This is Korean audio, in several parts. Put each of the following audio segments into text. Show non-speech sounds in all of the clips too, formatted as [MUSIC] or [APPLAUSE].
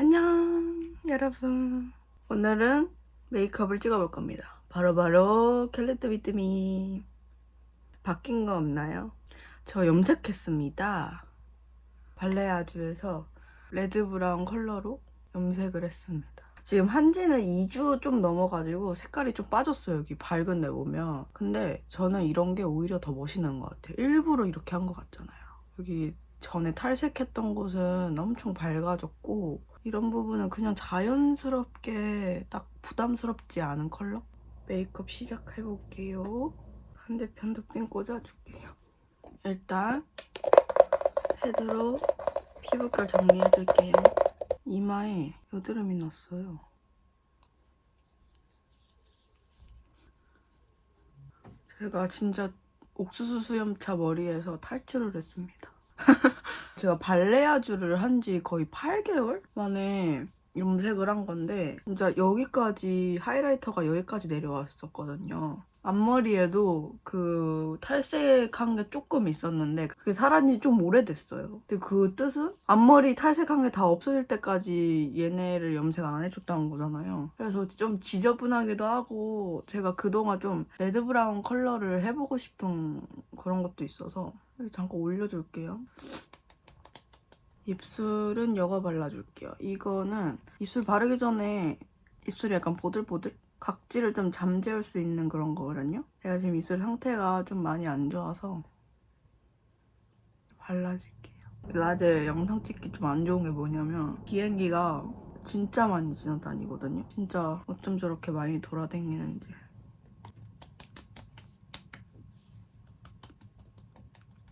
안녕 여러분. 오늘은 메이크업을 찍어볼 겁니다. 바로바로 캘리트 위트미. 바뀐 거 없나요? 저 염색했습니다. 발레아주에서 레드 브라운 컬러로 염색을 했습니다. 지금 한지는 2주 좀 넘어가지고 색깔이 좀 빠졌어요 여기 밝은 데 보면. 근데 저는 이런 게 오히려 더 멋있는 것 같아요. 일부러 이렇게 한 것 같잖아요. 여기 전에 탈색했던 곳은 엄청 밝아졌고 이런 부분은 그냥 자연스럽게 딱 부담스럽지 않은 컬러? 메이크업 시작해볼게요. 반대편 도 핀 꽂아줄게요. 일단 헤드로 피부결 정리해줄게요. 이마에 여드름이 났어요. 제가 진짜 옥수수 수염차 머리에서 탈출을 했습니다. [LAUGHS] 제가 발레아주를 한 지 거의 8개월 만에 염색을 한 건데 진짜 여기까지 하이라이터가 여기까지 내려왔었거든요. 앞머리에도 그 탈색한 게 조금 있었는데 그게 사라진 지좀 오래됐어요. 근데 그 뜻은 앞머리 탈색한 게 다 없어질 때까지 얘네를 염색 안 해줬다는 거잖아요. 그래서 좀 지저분하기도 하고 제가 그동안 좀 레드 브라운 컬러를 해보고 싶은 그런 것도 있어서 잠깐 올려줄게요. 입술은 여과 발라줄게요. 이거는 입술 바르기 전에 입술이 약간 보들보들? 각질을 좀 잠재울 수 있는 그런 거거든요. 제가 지금 입술 상태가 좀 많이 안 좋아서 발라줄게요. 낮에 영상 찍기 좀 안 좋은 게 뭐냐면 비행기가 진짜 많이 지나다니거든요. 진짜 어쩜 저렇게 많이 돌아다니는지.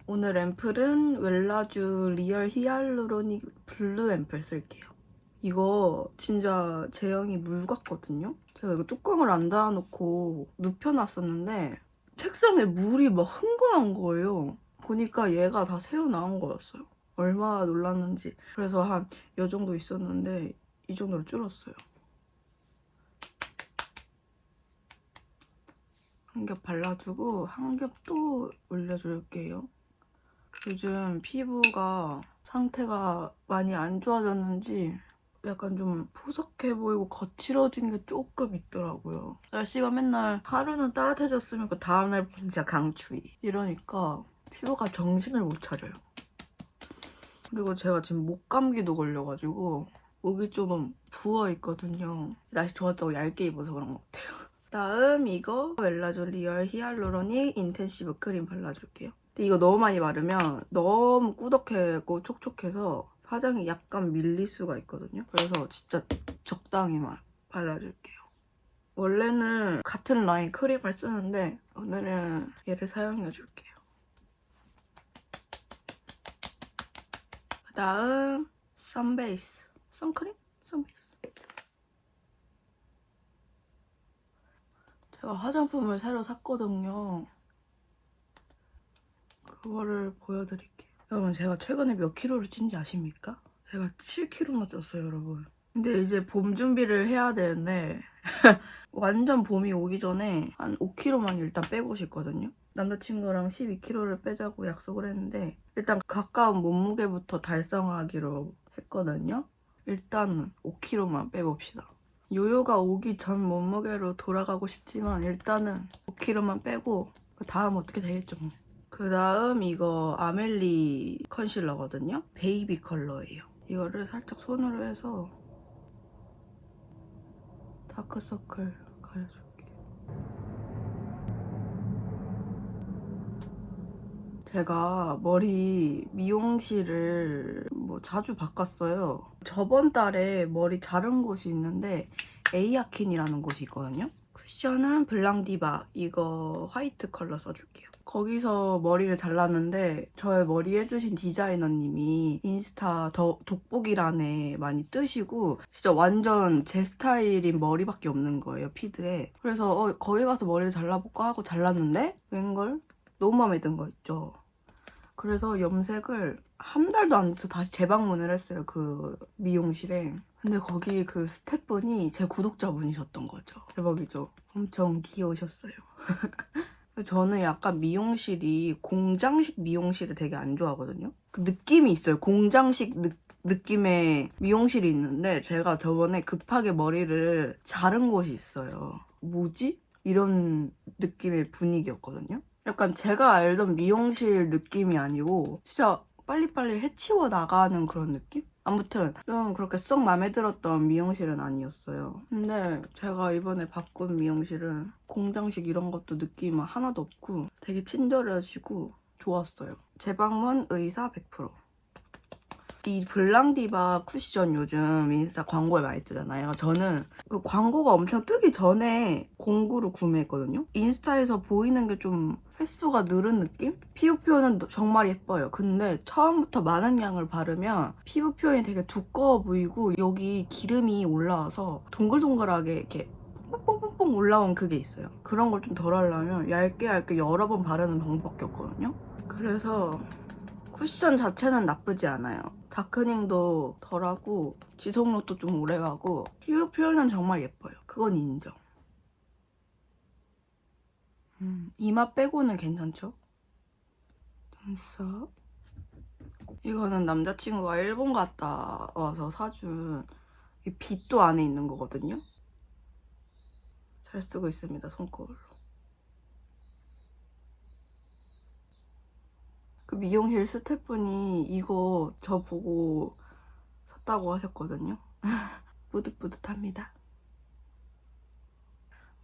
오늘 앰플은 웰라쥬 리얼 히알루로닉 블루 앰플 쓸게요. 이거 진짜 제형이 물 같거든요? 제가 이거 뚜껑을 안 닫아놓고 눕혀놨었는데 책상에 물이 막 흥건한 거예요. 보니까 얘가 다 새로 나온 거였어요. 얼마나 놀랐는지. 그래서 한 이 정도 있었는데 이 정도로 줄었어요. 한 겹 발라주고 한 겹 또 올려줄게요. 요즘 피부가 상태가 많이 안 좋아졌는지 약간 좀 푸석해 보이고 거칠어진 게 조금 있더라고요. 날씨가 맨날 하루는 따뜻해졌으면 그 다음날 진짜 강추위. 이러니까 피부가 정신을 못 차려요. 그리고 제가 지금 목 감기도 걸려가지고 목이 좀 부어 있거든요. 날씨 좋았다고 얇게 입어서 그런 것 같아요. [LAUGHS] 다음 이거 웰라조 리얼 히알루로닉 인텐시브 크림 발라줄게요. 근데 이거 너무 많이 바르면 너무 꾸덕하고 촉촉해서 화장이 약간 밀릴 수가 있거든요. 그래서 진짜 적당히만 발라줄게요. 원래는 같은 라인 크림을 쓰는데 오늘은 얘를 사용해줄게요. 그 다음 선베이스. 선크림? 선베이스. 제가 화장품을 새로 샀거든요. 그거를 보여드릴게요. 여러분 제가 최근에 몇 킬로를 찐지 아십니까? 제가 7킬로나 쪘어요 여러분. 근데 이제 봄 준비를 해야 되는데 [LAUGHS] 완전 봄이 오기 전에 한 5킬로만 일단 빼고 싶거든요. 남자친구랑 12킬로를 빼자고 약속을 했는데 일단 가까운 몸무게부터 달성하기로 했거든요. 일단 5킬로만 빼봅시다. 요요가 오기 전 몸무게로 돌아가고 싶지만 일단은 5킬로만 빼고 그 다음 어떻게 되겠죠 뭐. 그 다음 이거 아멜리 컨실러거든요. 베이비 컬러예요. 이거를 살짝 손으로 해서 다크서클 가려줄게요. 제가 머리 미용실을 뭐 자주 바꿨어요. 저번 달에 머리 자른 곳이 있는데 에이아킨이라는 곳이 있거든요. 쿠션은 블랑디바 이거 화이트 컬러 써줄게요. 거기서 머리를 잘랐는데 저의 머리 해주신 디자이너님이 인스타 더 독보기란에 많이 뜨시고 진짜 완전 제 스타일인 머리밖에 없는 거예요 피드에. 그래서 어, 거기 가서 머리를 잘라볼까 하고 잘랐는데 웬걸? 너무 마음에 든 거 있죠. 그래서 염색을 한 달도 안 돼서 다시 재방문을 했어요 그 미용실에. 근데 거기 그 스태프분이 제 구독자분이셨던 거죠. 대박이죠? 엄청 귀여우셨어요 [LAUGHS] 저는 약간 미용실이 공장식 미용실을 되게 안 좋아하거든요. 그 느낌이 있어요. 공장식 느, 느낌의 미용실이 있는데 제가 저번에 급하게 머리를 자른 곳이 있어요. 뭐지? 이런 느낌의 분위기였거든요. 약간 제가 알던 미용실 느낌이 아니고 진짜 빨리빨리 해치워 나가는 그런 느낌? 아무튼 좀 그렇게 썩 마음에 들었던 미용실은 아니었어요. 근데 제가 이번에 바꾼 미용실은 공장식 이런 것도 느낌 하나도 없고 되게 친절하시고 좋았어요. 재방문 의사 100%. 이 블랑디바 쿠션 요즘 인스타 광고에 많이 뜨잖아요. 저는 그 광고가 엄청 뜨기 전에 공구를 구매했거든요. 인스타에서 보이는 게 좀 횟수가 늘은 느낌? 피부 표현은 정말 예뻐요. 근데 처음부터 많은 양을 바르면 피부 표현이 되게 두꺼워 보이고 여기 기름이 올라와서 동글동글하게 이렇게 뽕뽕뽕뽕 올라온 그게 있어요. 그런 걸 좀 덜 하려면 얇게 얇게 여러 번 바르는 방법밖에 없거든요. 그래서 쿠션 자체는 나쁘지 않아요. 다크닝도 덜하고 지속력도 좀 오래가고 피부 표현은 정말 예뻐요. 그건 인정. 음, 이마 빼고는 괜찮죠? 눈썹. 이거는 남자친구가 일본 갔다 와서 사준 이 빗도 안에 있는 거거든요. 잘 쓰고 있습니다, 손거울로. 그 미용실 스태프분이 이거 저 보고 샀다고 하셨거든요. [LAUGHS] 뿌듯뿌듯합니다.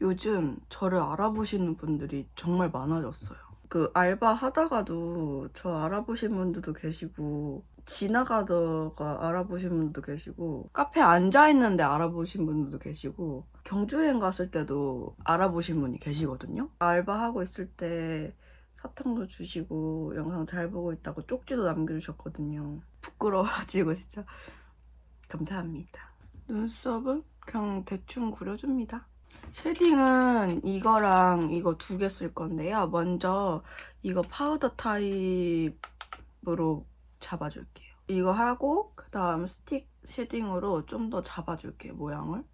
요즘 저를 알아보시는 분들이 정말 많아졌어요. 그 알바 하다가도 저 알아보신 분들도 계시고 지나가다가 알아보신 분도 계시고 카페 앉아 있는데 알아보신 분들도 계시고 경주여행 갔을 때도 알아보신 분이 계시거든요. 알바하고 있을 때 사탕도 주시고 영상 잘 보고 있다고 쪽지도 남겨주셨거든요. 부끄러워가지고 진짜 감사합니다. 눈썹은 그냥 대충 그려줍니다. 쉐딩은 이거랑 이거 두 개 쓸 건데요. 먼저 이거 파우더 타입으로 잡아줄게요. 이거 하고 그 다음 스틱 쉐딩으로 좀 더 잡아줄게요. 모양을.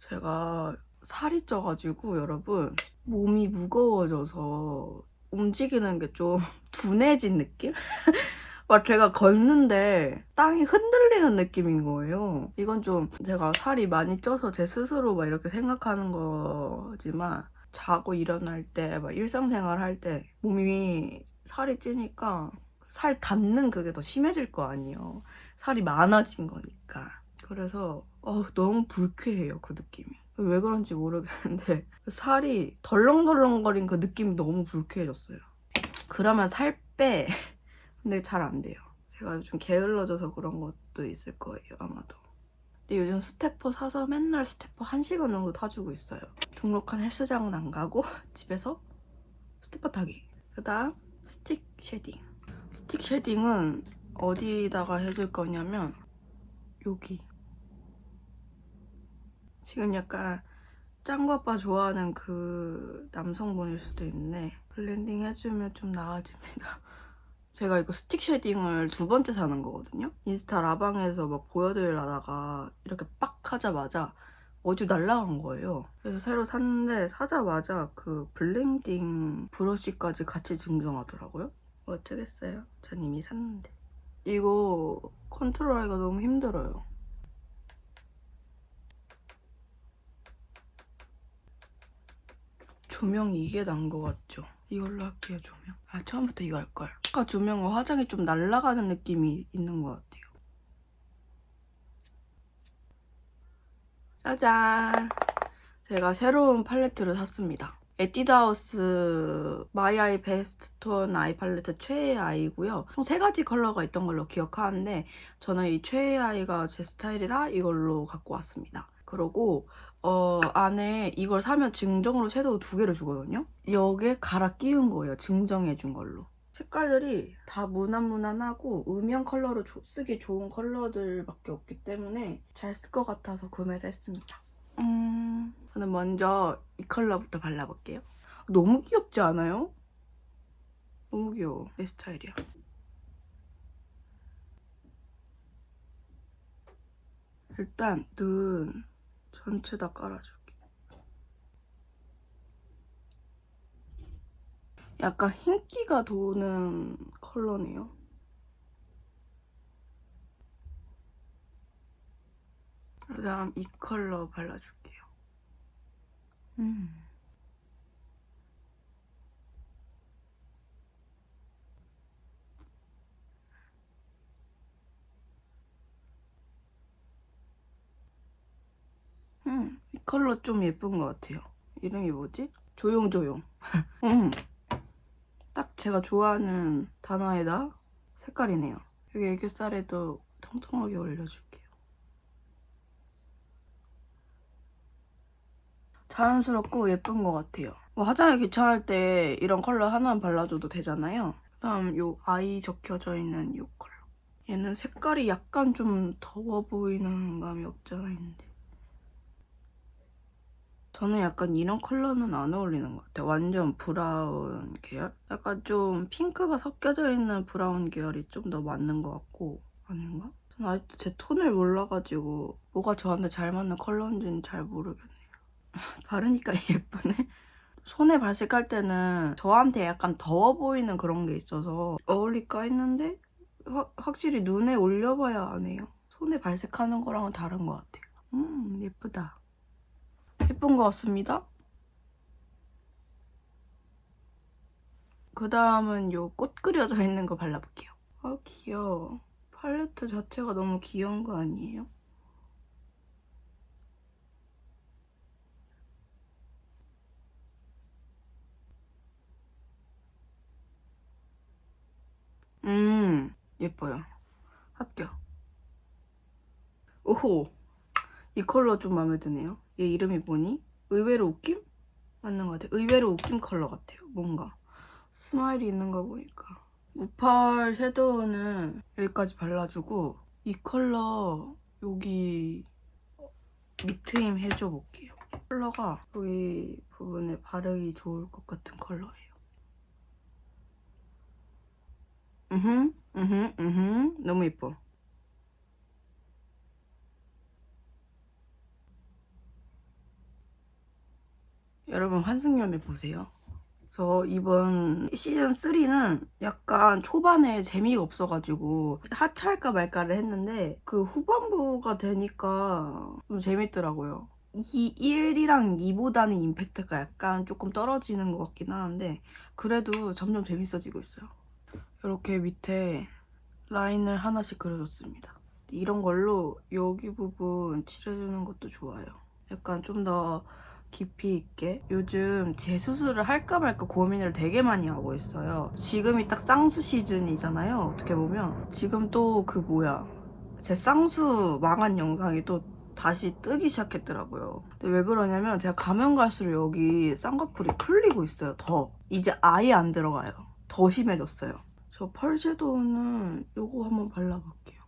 제가 살이 쪄가지고 여러분 몸이 무거워져서 움직이는 게 좀 [LAUGHS] 둔해진 느낌? [LAUGHS] 막 제가 걷는데 땅이 흔들리는 느낌인 거예요. 이건 좀 제가 살이 많이 쪄서 제 스스로 막 이렇게 생각하는 거지만 자고 일어날 때, 막 일상생활 할 때 몸이 살이 찌니까 살 닿는 그게 더 심해질 거 아니에요. 살이 많아진 거니까. 그래서 어, 너무 불쾌해요, 그 느낌이. 왜 그런지 모르겠는데 [LAUGHS] 살이 덜렁덜렁거린 그 느낌이 너무 불쾌해졌어요. 그러면 살 빼. [LAUGHS] 근데 잘 안 돼요. 제가 요즘 게을러져서 그런 것도 있을 거예요, 아마도. 근데 요즘 스태퍼 사서 맨날 스태퍼 1시간 정도 타주고 있어요. 등록한 헬스장은 안 가고 [LAUGHS] 집에서 스태퍼 타기. 그 다음 스틱 쉐딩. 스틱 쉐딩은 어디다가 해줄 거냐면 여기. 지금 약간 짱구 아빠 좋아하는 그 남성분일 수도 있네. 블렌딩 해주면 좀 나아집니다. [LAUGHS] 제가 이거 스틱 쉐딩을 두 번째 사는 거거든요. 인스타 라방에서 막 보여드리려다가 이렇게 빡 하자마자 어디 날라간 거예요. 그래서 새로 샀는데 사자마자 그 블렌딩 브러쉬까지 같이 증정하더라고요. 뭐 어쩌겠어요. 전 이미 샀는데. 이거 컨트롤하기가 너무 힘들어요. 조명이 이게 난거 같죠? 이걸로 할게요, 조명. 아, 처음부터 이거 할걸. 아까 조명은 화장이 좀 날아가는 느낌이 있는 것 같아요. 짜잔! 제가 새로운 팔레트를 샀습니다. 에뛰드하우스 마이 아이 베스트 톤 아이 팔레트 최애 아이고요. 총 세 가지 컬러가 있던 걸로 기억하는데 저는 이 최애 아이가 제 스타일이라 이걸로 갖고 왔습니다. 그리고 어, 안에 이걸 사면 증정으로 섀도우 두 개를 주거든요. 여기에 갈아 끼운 거예요. 증정해 준 걸로. 색깔들이 다 무난무난하고 음영 컬러로 조- 쓰기 좋은 컬러들밖에 없기 때문에 잘 쓸 것 같아서 구매를 했습니다. 음, 저는 먼저 이 컬러부터 발라볼게요. 너무 귀엽지 않아요? 너무 귀여워. 내 스타일이야. 일단 눈 전체 다 깔아줄게. 약간 흰기가 도는 컬러네요. 그 다음 이 컬러 발라줄게요. 음. 음, 이 컬러 좀 예쁜 것 같아요. 이름이 뭐지? 조용조용. [LAUGHS] 음, 딱 제가 좋아하는 단화에다 색깔이네요. 여기 애교살에도 통통하게 올려줄게요. 자연스럽고 예쁜 것 같아요. 뭐 화장이 귀찮을 때 이런 컬러 하나만 발라줘도 되잖아요. 그다음 요 아이 적혀져 있는 요 컬러. 얘는 색깔이 약간 좀 더워 보이는 감이 없잖아 있는데. 저는 약간 이런 컬러는 안 어울리는 것 같아요. 완전 브라운 계열? 약간 좀 핑크가 섞여져 있는 브라운 계열이 좀 더 맞는 것 같고 아닌가? 저는 아직도 제 톤을 몰라가지고 뭐가 저한테 잘 맞는 컬러인지는 잘 모르겠네요. [LAUGHS] 바르니까 [LAUGHS] 예쁘네. 손에 발색할 때는 저한테 약간 더워 보이는 그런 게 있어서 어울릴까 했는데 확- 확실히 눈에 올려봐야 아네요. 손에 발색하는 거랑은 다른 것 같아요. 음 예쁘다. 예쁜 것 같습니다. 그 다음은 요 꽃 그려져 있는 거 발라볼게요. 아 귀여워. 팔레트 자체가 너무 귀여운 거 아니에요? 음 예뻐요. 합격. 오호 이 컬러 좀 마음에 드네요. 얘 이름이 뭐니? 의외로 웃김? 맞는 것 같아요. 의외로 웃김 컬러 같아요. 뭔가 스마일이 있는 거 보니까 무팔 섀도우는 여기까지 발라주고 이 컬러 여기 밑트임 해줘 볼게요. 컬러가 여기 부분에 바르기 좋을 것 같은 컬러예요. 으흠, 으흠, 으흠. 너무 예뻐. 여러분 환승연애 보세요. 저 이번 시즌 3는 약간 초반에 재미가 없어가지고 하차할까 말까를 했는데 그 후반부가 되니까 좀 재밌더라고요. 이 1이랑 2보다는 임팩트가 약간 조금 떨어지는 것 같긴 하는데 그래도 점점 재밌어지고 있어요. 이렇게 밑에 라인을 하나씩 그려줬습니다. 이런 걸로 여기 부분 칠해주는 것도 좋아요. 약간 좀더 깊이 있게 요즘 재수술을 할까 말까 고민을 되게 많이 하고 있어요. 지금이 딱 쌍수 시즌이잖아요. 어떻게 보면 지금 또 그 뭐야 제 쌍수 망한 영상이 또 다시 뜨기 시작했더라고요. 근데 왜 그러냐면 제가 가면 갈수록 여기 쌍꺼풀이 풀리고 있어요. 더 이제 아예 안 들어가요. 더 심해졌어요. 저 펄 섀도우는 요거 한번 발라볼게요.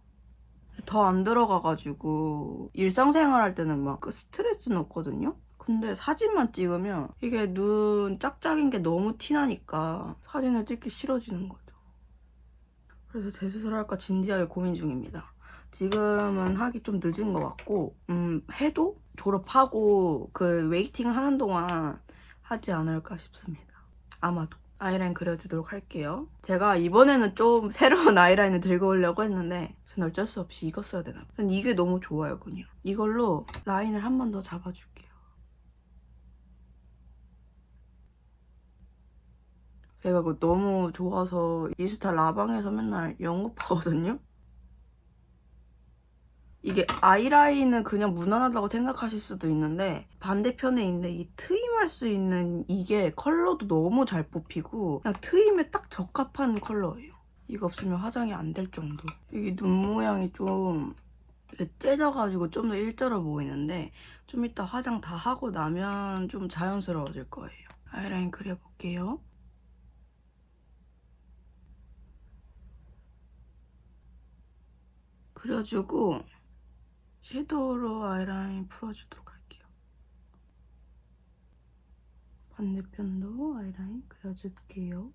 더 안 들어가가지고 일상생활 할 때는 막 그 스트레스는 없거든요. 근데 사진만 찍으면 이게 눈 짝짝인 게 너무 티나니까 사진을 찍기 싫어지는 거죠. 그래서 재수술 할까 진지하게 고민 중입니다. 지금은 하기 좀 늦은 것 같고, 음, 해도 졸업하고 그 웨이팅 하는 동안 하지 않을까 싶습니다. 아마도. 아이라인 그려주도록 할게요. 제가 이번에는 좀 [LAUGHS] 새로운 아이라인을 들고 오려고 했는데 저는 어쩔 수 없이 이거 써야 되나. 전 이게 너무 좋아요, 그냥. 이걸로 라인을 한 번 더 잡아줄게요. 제가 그거 너무 좋아서 인스타 라방에서 맨날 영업하거든요. 이게 아이라인은 그냥 무난하다고 생각하실 수도 있는데 반대편에 있는 이 트임할 수 있는 이게 컬러도 너무 잘 뽑히고 그냥 트임에 딱 적합한 컬러예요. 이거 없으면 화장이 안 될 정도. 이게 눈 모양이 좀 이렇게 째져가지고 좀 더 일절해 보이는데 좀 이따 화장 다 하고 나면 좀 자연스러워질 거예요. 아이라인 그려볼게요. 그려주고 섀도우로 아이라인 풀어주도록 할게요. 반대편도 아이라인 그려줄게요.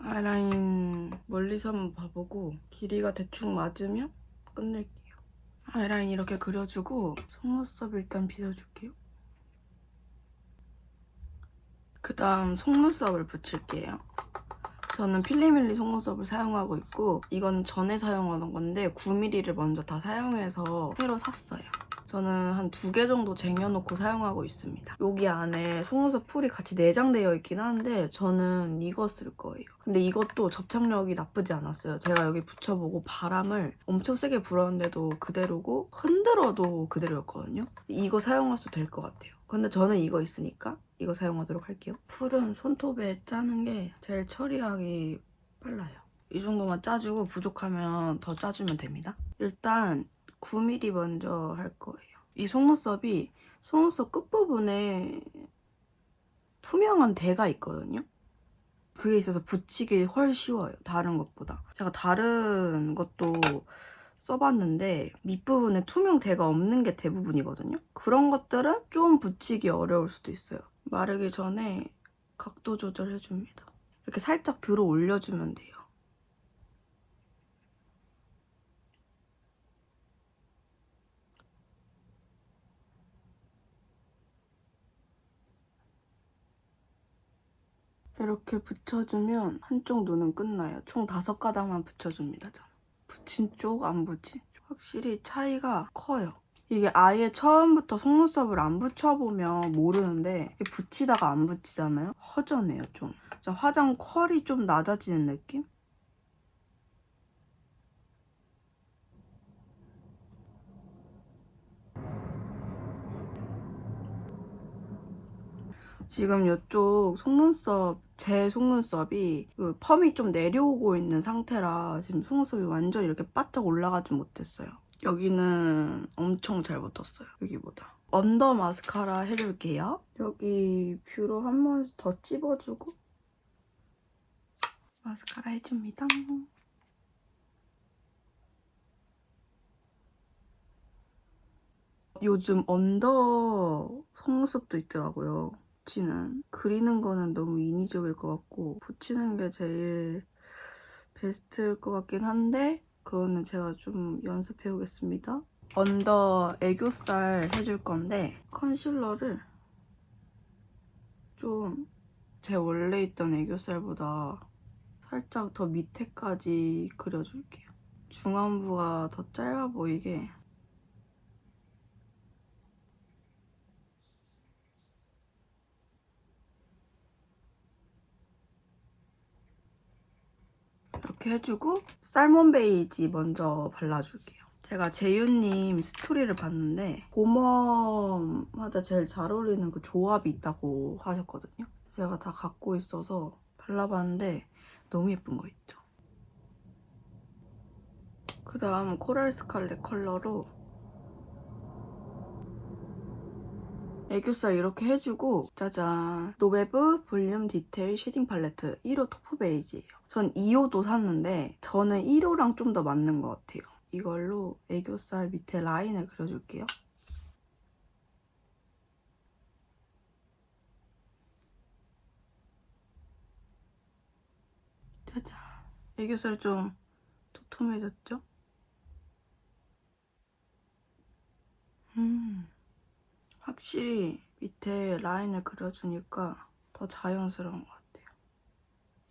아이라인 멀리서 한번 봐보고 길이가 대충 맞으면 끝낼게요. 아이라인 이렇게 그려주고 속눈썹 일단 빗어줄게요. 그 다음 속눈썹을 붙일게요. 저는 필리밀리 속눈썹을 사용하고 있고 이건 전에 사용하던 건데 9mm를 먼저 다 사용해서 새로 샀어요. 저는 한 두 개 정도 쟁여놓고 사용하고 있습니다. 여기 안에 속눈썹 풀이 같이 내장되어 있긴 한데 저는 이거 쓸 거예요. 근데 이것도 접착력이 나쁘지 않았어요. 제가 여기 붙여보고 바람을 엄청 세게 불었는데도 그대로고 흔들어도 그대로였거든요. 이거 사용해도 될 것 같아요. 근데 저는 이거 있으니까 이거 사용하도록 할게요. 풀은 손톱에 짜는 게 제일 처리하기 빨라요. 이 정도만 짜주고 부족하면 더 짜주면 됩니다. 일단 9mm 먼저 할 거예요. 이 속눈썹이 속눈썹 끝부분에 투명한 대가 있거든요. 그게 있어서 붙이기 훨 쉬워요. 다른 것보다. 제가 다른 것도 써봤는데 밑부분에 투명 대가 없는 게 대부분이거든요. 그런 것들은 좀 붙이기 어려울 수도 있어요. 마르기 전에 각도 조절해줍니다. 이렇게 살짝 들어 올려주면 돼요. 이렇게 붙여주면 한쪽 눈은 끝나요. 총 다섯 가닥만 붙여줍니다. 저는. 붙인 쪽, 안 붙인 쪽. 확실히 차이가 커요. 이게 아예 처음부터 속눈썹을 안 붙여보면 모르는데 붙이다가 안 붙이잖아요? 허전해요, 좀. 화장 컬이 좀 낮아지는 느낌? 지금 이쪽 속눈썹 제 속눈썹이 그 펌이 좀 내려오고 있는 상태라 지금 속눈썹이 완전 이렇게 바짝 올라가지 못했어요. 여기는 엄청 잘 붙었어요. 여기보다. 언더 마스카라 해줄게요. 여기 뷰로 한번 더 찝어주고 마스카라 해줍니다. 요즘 언더 속눈썹도 있더라고요. 붙이는 그리는 거는 너무 인위적일 것 같고 붙이는 게 제일 베스트일 것 같긴 한데 그거는 제가 좀 연습해 오겠습니다. 언더 애교살 해줄 건데 컨실러를 좀 제 원래 있던 애교살보다 살짝 더 밑에까지 그려줄게요. 중안부가 더 짧아 보이게 이렇게 해주고 살몬 베이지 먼저 발라줄게요. 제가 재윤님 스토리를 봤는데 봄웜마다 제일 잘 어울리는 그 조합이 있다고 하셨거든요. 제가 다 갖고 있어서 발라봤는데 너무 예쁜 거 있죠. 그 다음 코랄 스칼렛 컬러로 애교살 이렇게 해주고 짜잔 노베브 볼륨 디테일 쉐딩 팔레트 1호 토프 베이지예요. 전 2호도 샀는데 저는 1호랑 좀 더 맞는 것 같아요. 이걸로 애교살 밑에 라인을 그려줄게요. 짜잔 애교살 좀 도톰해졌죠? 음 확실히 밑에 라인을 그려주니까 더 자연스러운 것 같아요.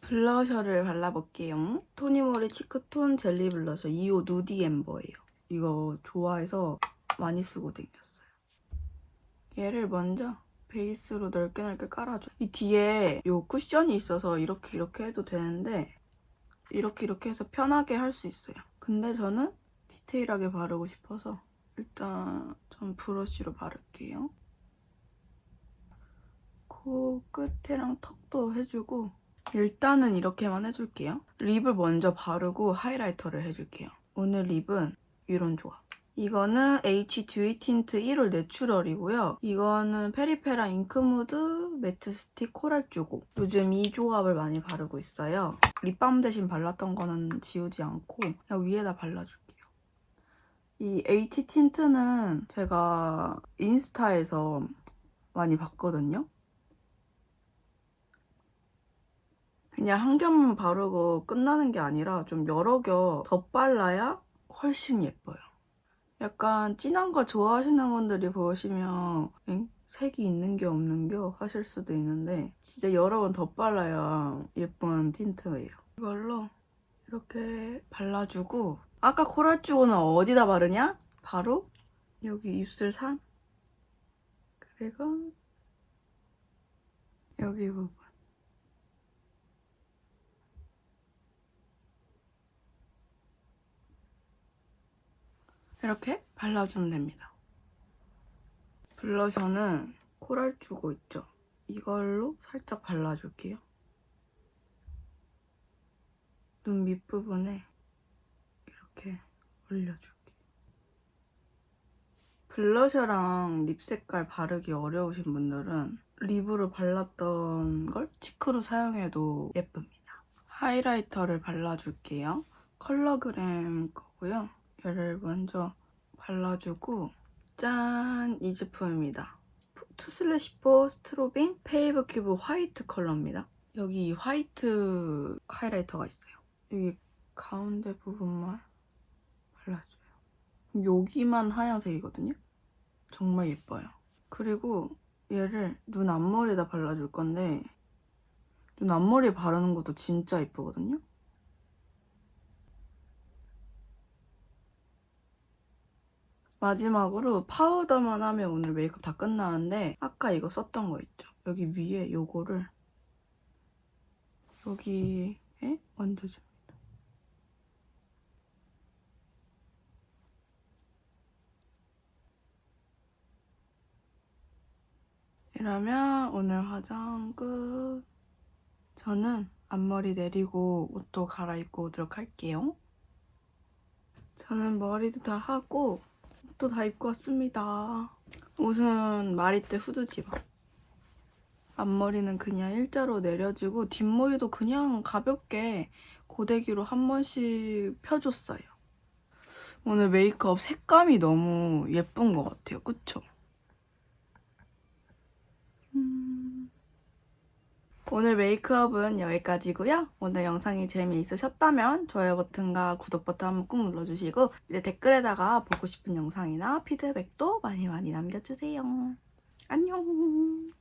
블러셔를 발라볼게요. 토니모리 치크톤 젤리 블러셔 2호 누디 엠버예요. 이거 좋아해서 많이 쓰고 다녔어요. 얘를 먼저 베이스로 넓게 넓게 깔아줘. 이 뒤에 요 쿠션이 있어서 이렇게 이렇게 해도 되는데 이렇게 이렇게 해서 편하게 할 수 있어요. 근데 저는 디테일하게 바르고 싶어서 일단 전 브러쉬로 바를게요. 코 끝에랑 턱도 해주고 일단은 이렇게만 해줄게요. 립을 먼저 바르고 하이라이터를 해줄게요. 오늘 립은 이런 조합. 이거는 H 듀이 틴트 1홀 내추럴이고요. 이거는 페리페라 잉크무드 매트 스틱 코랄 주고 요즘 이 조합을 많이 바르고 있어요. 립밤 대신 발랐던 거는 지우지 않고 그냥 위에다 발라줄게요. 이 H 틴트는 제가 인스타에서 많이 봤거든요. 그냥 한 겹만 바르고 끝나는 게 아니라 좀 여러 겹더 발라야 훨씬 예뻐요. 약간 진한 거 좋아하시는 분들이 보시면 엥? 색이 있는 게 없는 겨 하실 수도 있는데 진짜 여러 번더 발라야 예쁜 틴트예요. 이걸로 이렇게 발라주고 아까 코랄 주고는 어디다 바르냐? 바로 여기 입술 산 그리고 여기 부분 이렇게 발라주면 됩니다. 블러셔는 코랄 주고 있죠? 이걸로 살짝 발라줄게요. 눈 밑부분에 이렇게 올려줄게요. 블러셔랑 립 색깔 바르기 어려우신 분들은 립으로 발랐던 걸 치크로 사용해도 예쁩니다. 하이라이터를 발라줄게요. 컬러그램 거고요. 얘를 먼저 발라주고 짠! 이 제품입니다. 투슬래시포 스트로빙 페이버 큐브 화이트 컬러입니다. 여기 이 화이트 하이라이터가 있어요. 여기 가운데 부분만 발라줘요. 여기만 하얀색이거든요. 정말 예뻐요. 그리고 얘를 눈 앞머리에다 발라줄 건데 눈 앞머리에 바르는 것도 진짜 예쁘거든요. 마지막으로 파우더만 하면 오늘 메이크업 다 끝나는데 아까 이거 썼던 거 있죠? 여기 위에 요거를 여기에 얹어줍니 이러면 오늘 화장 끝. 저는 앞머리 내리고 옷도 갈아입고 오도록 할게요. 저는 머리도 다 하고 옷도 다 입고 왔습니다. 옷은 마리떼 후드 집어. 앞머리는 그냥 일자로 내려주고 뒷머리도 그냥 가볍게 고데기로 한 번씩 펴줬어요. 오늘 메이크업 색감이 너무 예쁜 것 같아요. 그쵸? 음. 오늘 메이크업은 여기까지고요. 오늘 영상이 재미있으셨다면 좋아요 버튼과 구독 버튼 한번 꾹 눌러주시고 이제 댓글에다가 보고 싶은 영상이나 피드백도 많이 많이 남겨주세요. 안녕.